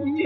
কি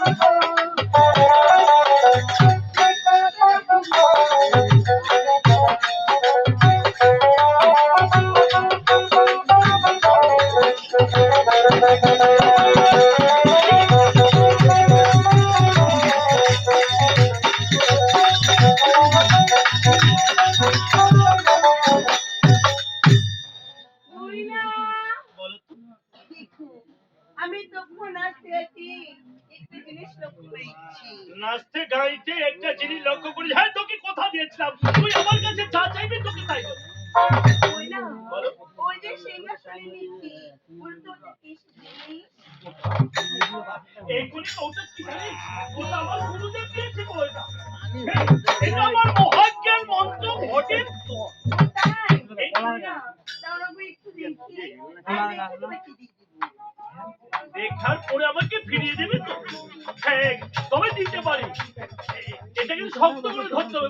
করে তোমায় নাচতে গাইতে একটা জিনিস লক্ষ্য করি হ্যাঁ তোকে কথা দিয়েছিলাম তুই আমার কাছে যা চাইবি তোকে তাই দেবো। মহিলা, ওই যে সিংহাসনে নিচ্ছি উল্টো কি জিনিস এইগুলি ওটা কি জানিস ওটা আমার গুরুদেব দিয়েছে গো এটা এটা আমার মহাজ্ঞান মন্ত্র ঘটের ফল। তাই মহিলা, তাহলে আমি একটু দেখি আমি দেখে তোমাকে দিয়ে দিবো। দেখার পরে আমাকে ফিরিয়ে দেবে হ্যাঁ তবে দিতে পারি। এটা কিন্তু শক্ত করে ধরতে হবে।